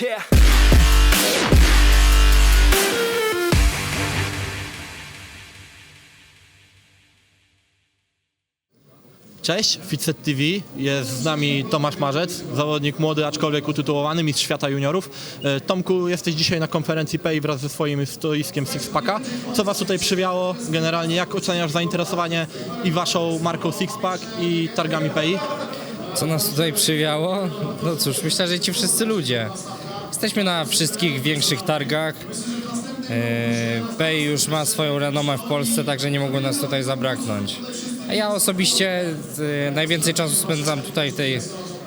Yeah. Cześć, Fitset TV. Jest z nami Tomasz Marzec, zawodnik młody, aczkolwiek utytułowany, mistrz świata juniorów. E, Tomku, jesteś dzisiaj na konferencji PEI wraz ze swoim stoiskiem Sixpacka. Co Was tutaj przywiało? Generalnie jak oceniasz zainteresowanie i Waszą marką Sixpack i targami PEI? Co nas tutaj przywiało? No cóż, myślę, że ci wszyscy ludzie. Jesteśmy na wszystkich większych targach. Eee, Pay już ma swoją renomę w Polsce, także nie mogło nas tutaj zabraknąć. A ja osobiście e, najwięcej czasu spędzam tutaj w tej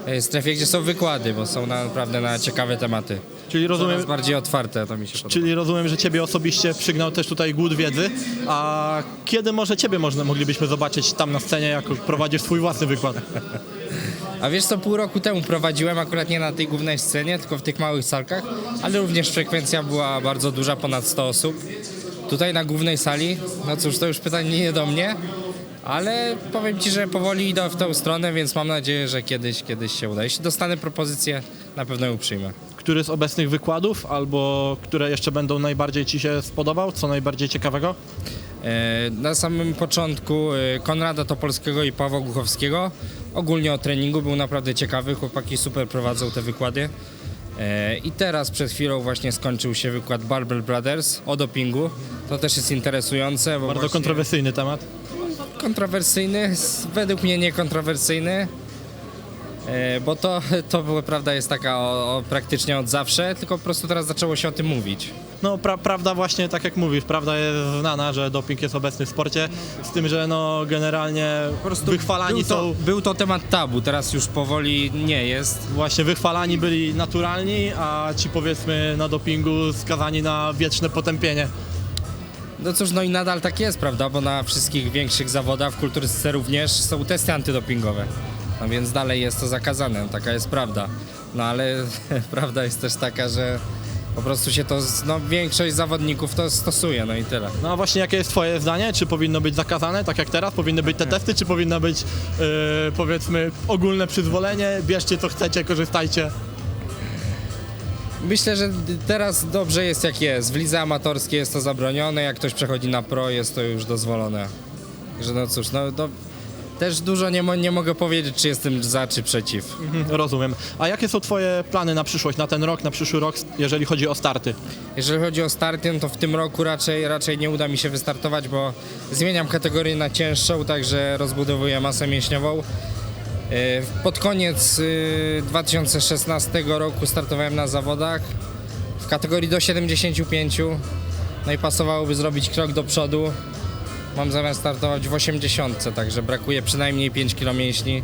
e, strefie, gdzie są wykłady, bo są naprawdę na ciekawe tematy. Czyli rozumiem, Coraz bardziej otwarte, to mi się podoba. czyli rozumiem, że Ciebie osobiście przygnał też tutaj głód wiedzy. A kiedy może Ciebie można, moglibyśmy zobaczyć tam na scenie, jak prowadzisz swój własny wykład? A wiesz co, pół roku temu prowadziłem akurat nie na tej głównej scenie, tylko w tych małych salkach, ale również frekwencja była bardzo duża, ponad 100 osób. Tutaj na głównej sali, no cóż, to już pytanie nie do mnie, ale powiem Ci, że powoli idę w tą stronę, więc mam nadzieję, że kiedyś, kiedyś się uda. Jeśli dostanę propozycję, na pewno ją przyjmę. Który z obecnych wykładów, albo które jeszcze będą najbardziej Ci się spodobał? Co najbardziej ciekawego? E, Na samym początku e, Konrada Topolskiego i Pawła Głuchowskiego. Ogólnie o treningu był naprawdę ciekawy, chłopaki super prowadzą te wykłady. E, I teraz przed chwilą właśnie skończył się wykład Barbell Brothers o dopingu. To też jest interesujące, Bardzo właśnie kontrowersyjny temat. kontrowersyjny, według mnie niekontrowersyjny. E, Bo to, to prawda jest taka o, o praktycznie od zawsze, tylko po prostu teraz zaczęło się o tym mówić. No pra, prawda właśnie, tak jak mówisz, prawda jest znana, że doping jest obecny w sporcie, z tym, że no generalnie wychwalani był to, są, był to temat tabu, teraz już powoli nie jest. właśnie wychwalani byli naturalni, a ci powiedzmy na dopingu skazani na wieczne potępienie. No cóż, no i nadal tak jest, prawda? Bo na wszystkich większych zawodach, w kulturystyce również są testy antydopingowe. No więc dalej jest to zakazane, taka jest prawda. No ale prawda jest też taka, że po prostu się to, no większość zawodników to stosuje, no i tyle. No a właśnie jakie jest twoje zdanie? Czy powinno być zakazane, tak jak teraz? Powinny być te testy, czy powinno być yy, powiedzmy ogólne przyzwolenie? Bierzcie co chcecie, korzystajcie. Myślę, że teraz dobrze jest jak jest. W lidze amatorskiej jest to zabronione, jak ktoś przechodzi na pro jest to już dozwolone. Że no cóż, no to też dużo nie, mo- nie mogę powiedzieć, czy jestem za, czy przeciw. Mhm, rozumiem. A jakie są twoje plany na przyszłość, na ten rok, na przyszły rok, jeżeli chodzi o starty? Jeżeli chodzi o starty, no to w tym roku raczej, raczej nie uda mi się wystartować, bo zmieniam kategorię na cięższą, także rozbudowuję masę mięśniową. E, Pod koniec y, 2016 roku startowałem na zawodach w kategorii do 75. No i pasowałoby zrobić krok do przodu. Mam zamiar startować w 80, także brakuje przynajmniej 5 kg mięśni.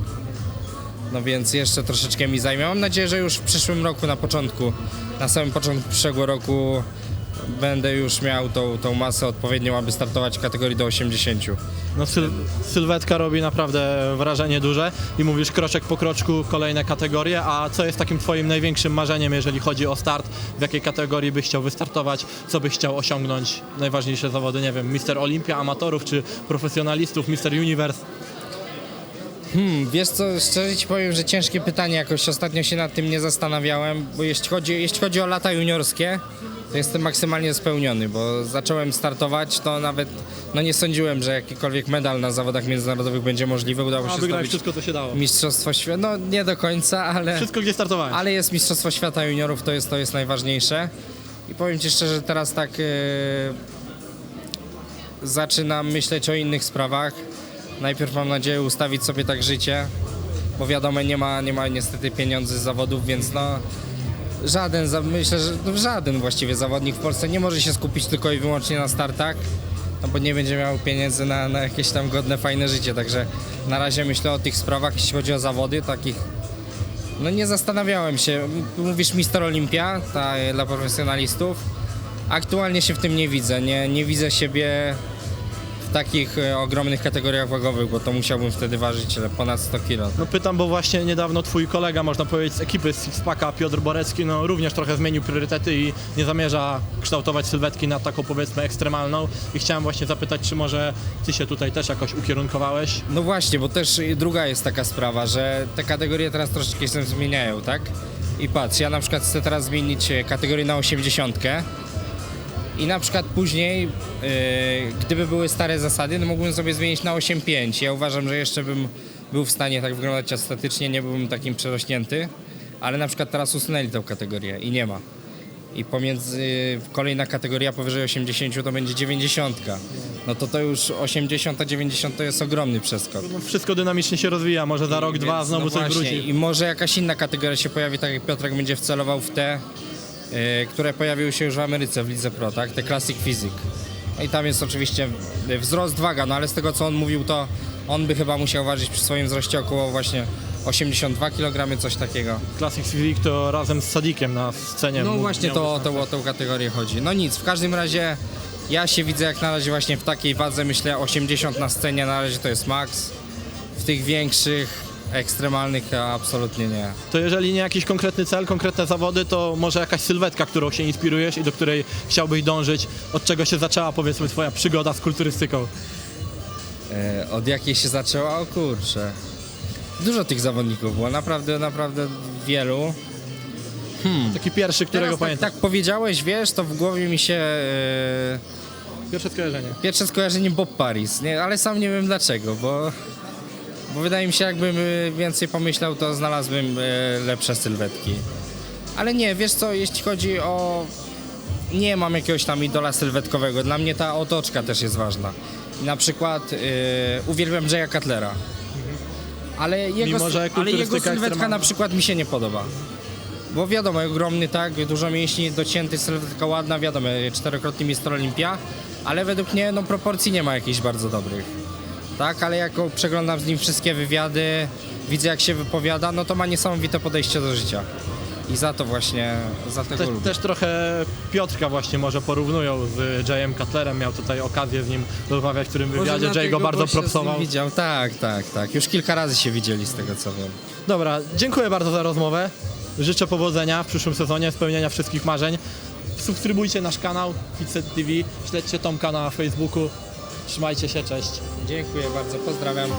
No więc jeszcze troszeczkę mi zajmie. Mam nadzieję, że już w przyszłym roku na początku, na samym początku przyszłego roku będę już miał tą, tą masę odpowiednią, aby startować w kategorii do 80. No syl sylwetka robi naprawdę wrażenie duże i mówisz kroczek po kroczku kolejne kategorie, a co jest takim twoim największym marzeniem, jeżeli chodzi o start? W jakiej kategorii byś chciał wystartować? Co byś chciał osiągnąć? Najważniejsze zawody, nie wiem, Mister Olimpia amatorów czy profesjonalistów, Mister Universe? Hmm, wiesz co, szczerze ci powiem, że ciężkie pytanie, jakoś ostatnio się nad tym nie zastanawiałem, bo jeśli chodzi, jeśli chodzi o lata juniorskie, to jestem maksymalnie spełniony, bo zacząłem startować, to nawet no nie sądziłem, że jakikolwiek medal na zawodach międzynarodowych będzie możliwy. Udało A się wygrałeś zdobyć wszystko, co się dało. Mistrzostwo Świata, no nie do końca, ale... Wszystko, gdzie startowałeś. Ale jest Mistrzostwo Świata Juniorów, to jest, to jest najważniejsze. I powiem Ci szczerze, teraz tak e, zaczynam myśleć o innych sprawach. Najpierw mam nadzieję ustawić sobie tak życie, bo wiadomo, nie ma, nie ma niestety pieniędzy z zawodów, więc no żaden, myślę, że no, żaden właściwie zawodnik w Polsce nie może się skupić tylko i wyłącznie na startach, no bo nie będzie miał pieniędzy na, na jakieś tam godne, fajne życie. Także na razie myślę o tych sprawach, jeśli chodzi o zawody, takich no nie zastanawiałem się. Mówisz Mister Olimpia ta, dla profesjonalistów. Aktualnie się w tym nie widzę. Nie, nie widzę siebie w takich e, ogromnych kategoriach wagowych, bo to musiałbym wtedy ważyć ile, ponad 100 kg. No pytam, bo właśnie niedawno twój kolega, można powiedzieć, z ekipy z Sixpacka, Piotr Borecki, no również trochę zmienił priorytety i nie zamierza kształtować sylwetki na taką powiedzmy ekstremalną i chciałem właśnie zapytać, czy może ty się tutaj też jakoś ukierunkowałeś? No właśnie, bo też y, druga jest taka sprawa, że te kategorie teraz troszeczkę się zmieniają, tak? I patrz, ja na przykład chcę teraz zmienić e, kategorię na 80 i na przykład później, e, gdyby były stare zasady, no mógłbym sobie zmienić na 8.5. Ja uważam, że jeszcze bym był w stanie tak wyglądać estetycznie, nie byłbym takim przerośnięty, ale na przykład teraz usunęli tę kategorię i nie ma. I pomiędzy kolejna kategoria powyżej 80 to będzie 90. No to to już 80 a 90 to jest ogromny przeskok. No, wszystko dynamicznie się rozwija, może za rok, I dwa więc, znowu no coś właśnie, wróci. I może jakaś inna kategoria się pojawi, tak jak Piotrek będzie wcelował w te, które pojawiły się już w Ameryce, w Lidze Pro, tak? Te Classic Physique. No i tam jest oczywiście e, wzrost waga, no ale z tego co on mówił, to on by chyba musiał ważyć przy swoim wzroście około właśnie 82 kg, coś takiego. Classic Civic to razem z Sadikiem na scenie. No właśnie to, być to o tą kategorię chodzi. No nic, w każdym razie ja się widzę jak na razie właśnie w takiej wadze, myślę 80 na scenie na razie to jest maks. W tych większych, ekstremalnych absolutnie nie. To jeżeli nie jakiś konkretny cel, konkretne zawody, to może jakaś sylwetka, którą się inspirujesz i do której chciałbyś dążyć, od czego się zaczęła powiedzmy twoja przygoda z kulturystyką. E, od jakiej się zaczęła? O kurczę. Dużo tych zawodników było, naprawdę, naprawdę wielu. Taki pierwszy, którego Teraz tak, pamiętam. tak powiedziałeś, wiesz, to w głowie mi się e, Pierwsze skojarzenie. pierwsze skojarzenie Bob Paris, nie? ale sam nie wiem dlaczego, bo, bo wydaje mi się, jakbym e, więcej pomyślał, to znalazłbym e, lepsze sylwetki. Ale nie, wiesz co, jeśli chodzi o... Nie mam jakiegoś tam idola sylwetkowego, dla mnie ta otoczka też jest ważna. Na przykład e, uwielbiam Jaya Cutlera. Ale jego, Mimo, ale jego sylwetka ekstremalna. na przykład mi się nie podoba. Bo wiadomo, ogromny tak, dużo mięśni, docięty, sylwetka ładna, wiadomo, czterokrotny mistrz Olimpia, ale według mnie no, proporcji nie ma jakichś bardzo dobrych. Tak, ale jak przeglądam z nim wszystkie wywiady, widzę jak się wypowiada, no to ma niesamowite podejście do życia. I za to właśnie, za tego Te, lubię. też trochę Piotrka właśnie może porównują z Jayem Cutlerem. Miał tutaj okazję z nim rozmawiać w którym wywiadzie. Jay go bardzo propsował. Widział. Tak, tak, tak. Już kilka razy się widzieli z tego co wiem. Dobra, dziękuję bardzo za rozmowę. Życzę powodzenia w przyszłym sezonie, spełnienia wszystkich marzeń. Subskrybujcie nasz kanał Fitset TV, śledźcie Tomka na Facebooku. Trzymajcie się, cześć. Dziękuję bardzo, pozdrawiam.